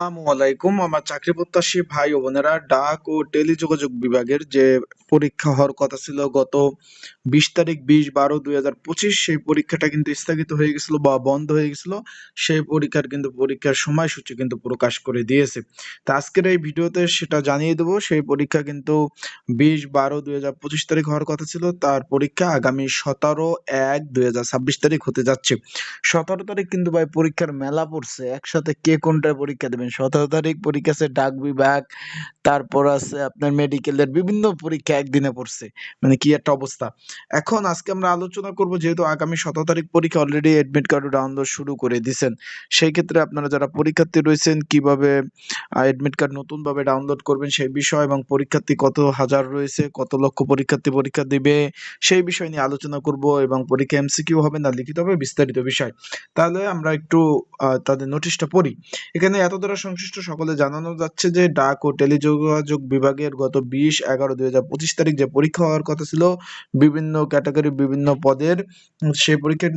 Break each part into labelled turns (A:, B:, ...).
A: আসসালামু আলাইকুম। আমার চাকরি প্রত্যাশী ভাই ও বোনেরা, ডাক ও টেলিযোগাযোগ বিভাগের যে পরীক্ষা হওয়ার কথা ছিল গত বিশ তারিখ বিশ বারো দুই হাজার পঁচিশ, সেই পরীক্ষাটা কিন্তু স্থগিত হয়ে গেছিল বা বন্ধ হয়ে গেছিল। সেই পরীক্ষার কিন্তু পরীক্ষার সময়সূচি কিন্তু প্রকাশ করে দিয়েছে। তা আজকের এই ভিডিওতে সেটা জানিয়ে দেবো। সেই পরীক্ষা কিন্তু বিশ বারো দুই হাজার পঁচিশ তারিখ হওয়ার কথা ছিল। তার পরীক্ষা আগামী সতেরো এক দুই হাজার ছাব্বিশ তারিখ হতে যাচ্ছে। সতেরো তারিখ কিন্তু ভাই পরীক্ষার মেলা পড়ছে। একসাথে কে কোনটায় পরীক্ষা দেবেন সতেরো তারিখ পরীক্ষা আছে, ডাক বিভাগ, তারপর আছে আপনার মেডিকেলের বিভিন্ন পরীক্ষা একদিনে পড়ছে মানে কি একটা অবস্থা। এখন আজকে আমরা আলোচনা করব যেহেতু আগামী সতেরো তারিখ পরীক্ষা অলরেডি অ্যাডমিট কার্ড ডাউনলোড শুরু করে দিছেন, সেই ক্ষেত্রে আপনারা যারা পরীক্ষার্থী রয়েছেন, কীভাবে অ্যাডমিট কার্ড নতুন ভাবে ডাউনলোড করবেন সেই বিষয় এবং পরীক্ষার্থী কত হাজার রয়েছে, কত লক্ষ পরীক্ষার্থী পরীক্ষা দিবে, সেই বিষয় নিয়ে আলোচনা করব এবং পরীক্ষা এমসিকিউ হবে না, লিখিত হবে বিস্তারিত বিষয়। তাহলে আমরা একটু তাদের নোটিশটা পড়ি। এখানে এত দ্বারা সংশ্লিষ্ট সকলে জানানো যাচ্ছে যে ডাক ও টেলিযোগাযোগ বিভাগের গত বিশ এগারো দুই হাজার পঁচিশ তারিখ যে পরীক্ষা হওয়ার কথা ছিল, বিভিন্ন ক্যাটাগরি বিভিন্ন পদের, সেই পরীক্ষা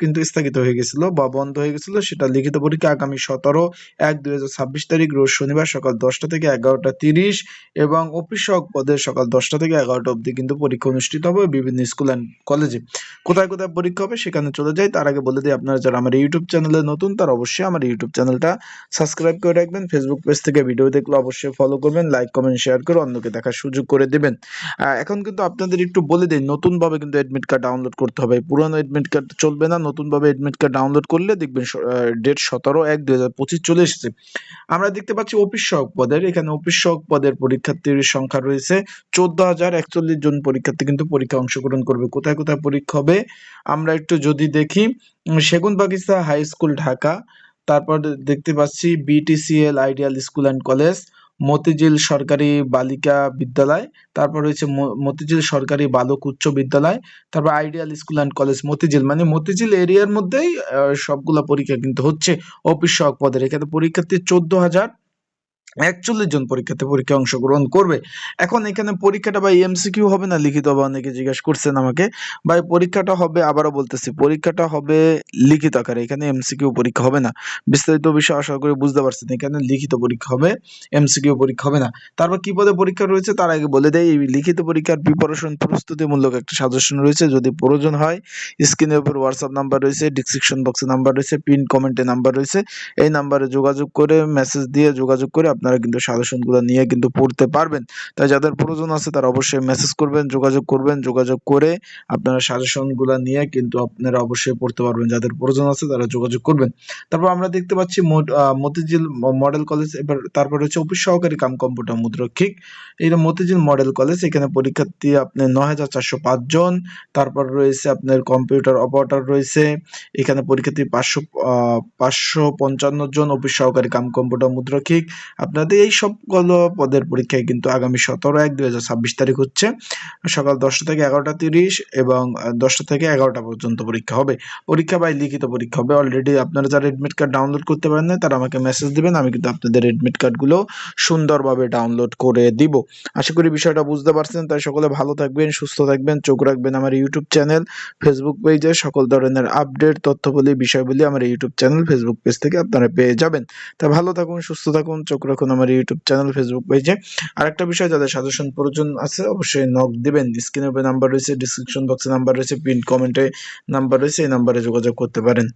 A: কিন্তু স্থগিত হয়ে গেছিল বা বন্ধ হয়ে গেছিল। সেটা লিখিত পরীক্ষা আগামী সতেরো এক দুই হাজার ছাব্বিশ তারিখ, রোজ শনিবার সকাল দশটা থেকে এগারোটা তিরিশ এবং অফিস সহক পদের সকাল দশটা থেকে এগারোটা অবধি কিন্তু পরীক্ষা অনুষ্ঠিত হবে বিভিন্ন স্কুল অ্যান্ড কলেজে। কোথায় কোথায় পরীক্ষা হবে সেখানে চলে যাই। তার আগে বলে দিই, আপনারা যারা আমার ইউটিউব চ্যানেলে নতুন, তারা অবশ্যই আমার ইউটিউব চ্যানেলটা সাবস্ক্রাইব করে রাখবেন। ফেসবুক পেজ থেকে ভিডিও দেখলে অবশ্যই ফলো করবেন লাইক কমেন্ট শেয়ার করে অন্যকে দেখার সুযোগ করে দেবেন। এখন কিন্তু আপনাদের একটু বলে দিই, নতুনভাবে কিন্তু অ্যাডমিট কার্ড ডাউনলোড করতে হবে। পুরনো অ্যাডমিট কার্ড চলবে না, নতুনভাবে অ্যাডমিট কার্ড ডাউনলোড করলে দেখবেন ডেট সতেরো এক দুই হাজার পঁচিশ চলে এসেছে। আমরা দেখতে পাচ্ছি অফিস সহক পদের, এখানে অফিস সহক পদের পরীক্ষার্থীর সংখ্যা রয়েছে। চোদ্দ হাজার একচল্লিশ জন পরীক্ষার্থী কিন্তু পরীক্ষা অংশগ্রহণ করবে। কোথায় কোথায় পরীক্ষা হবে? আমরা একটু যদি দেখি সেগুন বাগিচা হাই স্কুল, ঢাকা। তারপর দেখতে পাচ্ছি BTCL ideal school and college Motijheel সরকারি বালিকা বিদ্যালয়, তারপর রয়েছে মতিঝিল সরকারি বালক উচ্চ বিদ্যালয়, তারপর ideal school and college Motijheel. মানে মতিঝিল এরিয়ার মধ্যেই সবগুলা পরীক্ষা কিন্তু হচ্ছে অফিস সহক পদের এখানে পরীক্ষার্থী চোদ্দ হাজার একচল্লিশ জন পরীক্ষার্থী পরীক্ষায় অংশগ্রহণ করবে। এখন এখানে পরীক্ষাটা ভাই এমসিকিউ হবে না? লিখিত হবে অনেকে জিজ্ঞাসা করছেন আমাকে। ভাই, পরীক্ষাটা হবে, আবারও বলতেছি, পরীক্ষাটা হবে লিখিত আকারে। এখানে এমসিকিউ পরীক্ষা হবে না। বিস্তারিত বিষয় আশা করি বুঝতে পারছেন। এখানে লিখিত পরীক্ষা হবে এমসিকিউ পরীক্ষা হবে না। তারপর কি পদে পরীক্ষা রয়েছে তার আগে বলে দেয় এই লিখিত পরীক্ষার প্রিপারেশন প্রস্তুতিমূলক একটা সাজেশন রয়েছে। যদি প্রয়োজন হয় স্ক্রিনের উপর হোয়াটসঅ্যাপ নাম্বার রয়েছে ডিসক্রিপশন বক্সে নাম্বার রয়েছে পিন কমেন্টে নাম্বার রয়েছে। এই নাম্বারে যোগাযোগ করে মেসেজ দিয়ে যোগাযোগ করে আপনারা কিন্তু সাজেশনগুলো নিয়ে কিন্তু পড়তে পারবেন। তাই যাদের প্রয়োজন আছে তারা অবশ্যই মেসেজ করবেন, যোগাযোগ করবেন, যোগাযোগ করে আপনারা সাজেশনগুলো নিয়ে কিন্তু আপনারা অবশ্যই পড়তে পারবেন। যাদের প্রয়োজন আছে তারা যোগাযোগ করবেন। তারপর আমরা দেখতে পাচ্ছি মতিঝিল মডেল কলেজ এবার তারপর হচ্ছে অফিস সহকারী কাম কম্পিউটার মুদ্রক্ষিক। এটা মতিঝিল মডেল কলেজ এখানে পরীক্ষার্থী আপনার নয় হাজার চারশো পাঁচ জন, তারপর রয়েছে আপনার কম্পিউটার অপারেটর রয়েছে। এখানে পরীক্ষার্থী পাঁচশো পাঁচশো পঞ্চান্ন জন অফিস সহকারী কাম কম্পিউটার মুদ্রক্ষিক। আপনাদের এই সবগুলো পদের পরীক্ষায় কিন্তু আগামী সতেরো এক ছাব্বিশ তারিখ হচ্ছে। সকাল দশটা থেকে এগারোটা তিরিশ এবং দশটা থেকে এগারোটা পর্যন্ত পরীক্ষা হবে। পরীক্ষা বাই লিখিত পরীক্ষা হবে। অলরেডি আপনারা যারা এডমিট কার্ড ডাউনলোড করতে পারেন না তারা আমাকে মেসেজ দেবেন, আমি কিন্তু আপনাদের এডমিট কার্ডগুলো সুন্দরভাবে ডাউনলোড করে দিব। আশা করি বিষয়টা বুঝতে পারছেন। তাই সকলে ভালো থাকবেন, সুস্থ থাকবেন, চোখ রাখবেন আমার ইউটিউব চ্যানেল ফেসবুক পেজে সকল ধরনের আপডেট তথ্যবলী, বিষয়বলী আমার ইউটিউব চ্যানেল ফেসবুক পেজ থেকে আপনারা পেয়ে যাবেন। তা ভালো থাকুন, সুস্থ থাকুন, চোখ রাখুন। আমার ইউটিউব চ্যানেল ফেসবুক পেজে আর একটা বিষয়, যাদের সাজেশন প্রয়োজন আছে, অবশ্যই নক দিবেন। স্ক্রিনে নাম্বার রয়েছে ডিসক্রিপশন বক্সে নাম্বার রয়েছে পিন কমেন্টে নাম্বার রয়েছে, এই নাম্বারে যোগাযোগ করতে পারেন।